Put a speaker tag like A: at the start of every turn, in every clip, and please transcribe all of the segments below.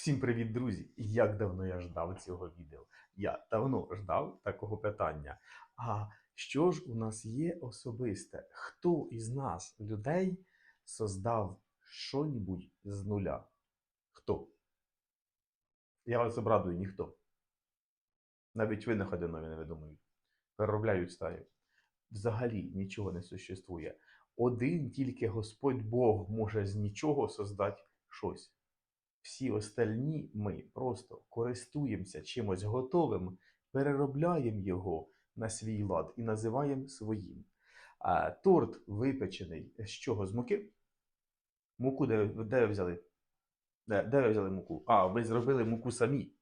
A: Всім привіт, друзі! Як давно я ждав цього відео? Я давно ждав такого питання. А що ж у нас є особисте? Хто із нас, людей, создав що-небудь з нуля? Хто? Я вас обрадую, ніхто. Навіть винаходи нові не видумують. Переробляють стаю. Взагалі нічого не существує. Один тільки Господь Бог може з нічого создати щось. Всі остальні ми просто користуємося чимось готовим, переробляємо його на свій лад і називаємо своїм. А торт випечений з чого? З муки? Муку де, де ви взяли? Де, де ви взяли муку? А, ви зробили муку самі.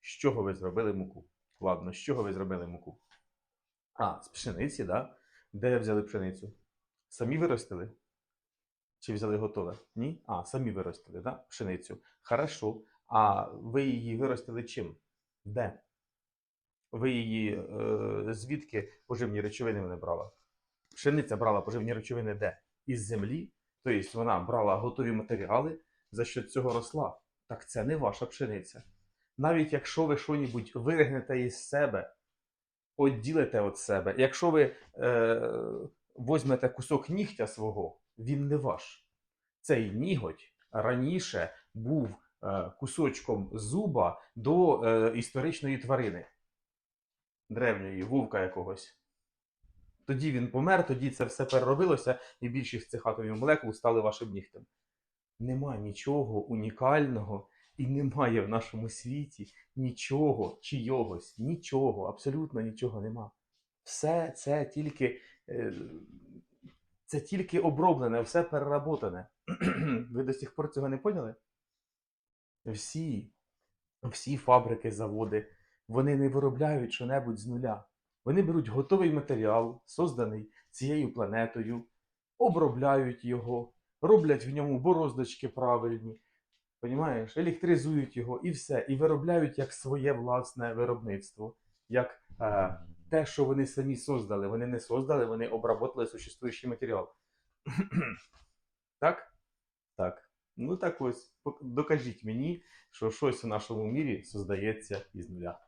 A: З чого ви зробили муку? Ладно, з чого ви зробили муку? А, з пшениці, да? Де взяли пшеницю? Самі виростили? Чи взяли готове? Ні? А, самі виростили, да? Пшеницю. Хорошо. А ви її виростили чим? Де? Ви її е, звідки поживні речовини вона брала? Пшениця брала поживні речовини де? Із землі. Тобто вона брала готові матеріали, за що цього росла. Так це не ваша пшениця. Навіть якщо ви щось виригнете із себе, відділите від себе, якщо ви е, возьмете кусок нігтя свого, він не ваш. Цей ніготь раніше був е, кусочком зуба до е, історичної тварини, древньої, вовка якогось. Тоді він помер, тоді це все переробилося, і більшість цих атомів молекул стали вашим нігтем. Нема нічого унікального і немає в нашому світі нічого чийогось, нічого, абсолютно нічого нема. Все це тільки, е, це тільки оброблене, все переработане. Ви до сих пор цього не поняли? Всі, всі фабрики, заводи, вони не виробляють що-небудь з нуля. Вони беруть готовий матеріал, созданий цією планетою, обробляють його, роблять в ньому бороздочки правильні, понімаєш, електризують його і все, і виробляють як своє власне виробництво, як е, те, що вони самі создали. Вони не создали, вони обработали существуючий матеріал. так? Так. Ну так ось, докажіть мені, що щось у нашому мірі создається із нуля.